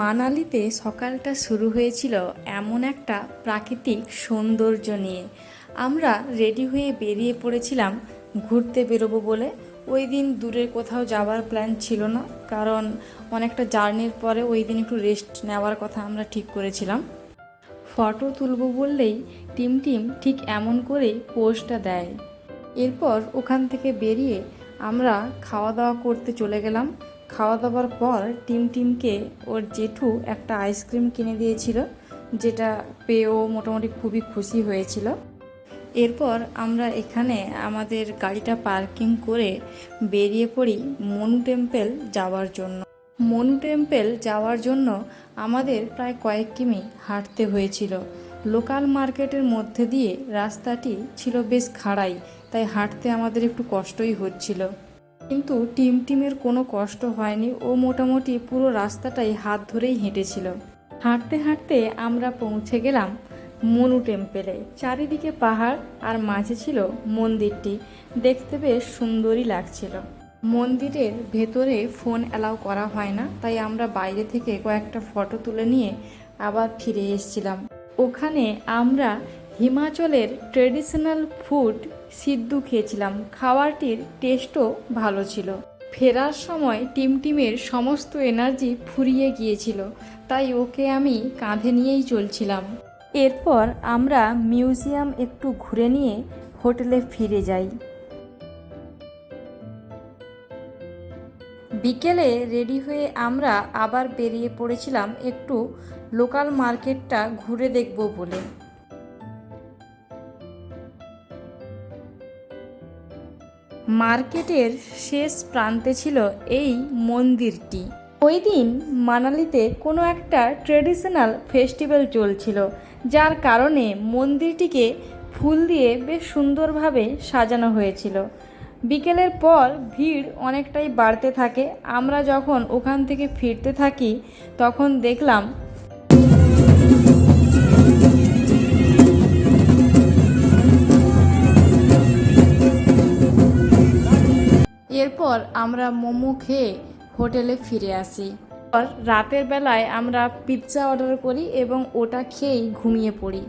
মানালিতে সকালটা শুরু হয়েছিল এমন একটা প্রাকৃতিক সৌন্দর্য নিয়ে। আমরা রেডি হয়ে বেরিয়ে পড়েছিলাম ঘুরতে বেরোবো বলে। ওই দিন দূরের কোথাও যাওয়ার প্ল্যান ছিল না, কারণ অনেকটা জার্নির পরে ওই দিন একটু রেস্ট নেওয়ার কথা আমরা ঠিক করেছিলাম। ফটো তুলবো বললেই টিম টিম ঠিক এমন করেই পোস্টটা দেয়। এরপর ওখান থেকে বেরিয়ে আমরা খাওয়া দাওয়া করতে চলে গেলাম। খাওয়া দাওয়ার পর টিম টিমকে ওর জেঠু একটা আইসক্রিম কিনে দিয়েছিল, যেটা পেয়েও মোটামুটি খুবই খুশি হয়েছিল। এরপর আমরা এখানে আমাদের গাড়িটা পার্কিং করে বেরিয়ে পড়ি মনু টেম্পল যাওয়ার জন্য। মনু টেম্পেল যাওয়ার জন্য আমাদের প্রায় কয়েক কিমি হাঁটতে হয়েছিল। লোকাল মার্কেটের মধ্যে দিয়ে রাস্তাটি ছিল বেশ খাড়াই, তাই হাঁটতে আমাদের একটু কষ্টই হচ্ছিল। কিন্তু টিম টিমের কোনো কষ্ট হয়নি ও মোটামুটি পুরো রাস্তাটাই হাত ধরেই হেঁটেছিল। হাঁটতে হাঁটতে আমরা পৌঁছে গেলাম মনু টেম্পেলে। চারিদিকে পাহাড় আর মাঝে ছিল মন্দিরটি। দেখতে বেশ সুন্দরই লাগছিল। মন্দিরের ভেতরে ফোন অ্যালাউ করা হয় না, তাই আমরা বাইরে থেকে কয়েকটা ফটো তুলে নিয়ে আবার ফিরে এসেছিলাম। ওখানে আমরা হিমাচলের ট্রেডিশনাল ফুড সিদ্ধু খেয়েছিলাম। খাবারটির টেস্টও ভালো ছিল। ফেরার সময় টিম টিমের সমস্ত এনার্জি ফুরিয়ে গিয়েছিল, তাই ওকে আমি কাঁধে নিয়েই চলছিলাম। এরপর আমরা মিউজিয়াম একটু ঘুরে নিয়ে হোটেলে ফিরে যাই। বিকেলে রেডি হয়ে আমরা আবার বেরিয়ে পড়েছিলাম একটু লোকাল মার্কেটটা ঘুরে দেখব বলে। মার্কেটের শেষ প্রান্তে ছিল এই মন্দিরটি। ওই দিন মানালিতে কোনো একটা ট্রেডিশনাল ফেস্টিভ্যাল চলছিল, যার কারণে মন্দিরটিকে ফুল দিয়ে বেশ সুন্দরভাবে সাজানো হয়েছিল। বিকেলের পর ভিড় অনেকটাই বাড়তে থাকে। আমরা যখন ওখান থেকে ফিরতে থাকি, তখন দেখলাম এরপর আমরা মোমো খেয়ে হোটেলে ফিরে আসি। রাতের বেলায় আমরা পিৎজা অর্ডার করি এবং ওটা খেয়েই ঘুমিয়ে পড়ি।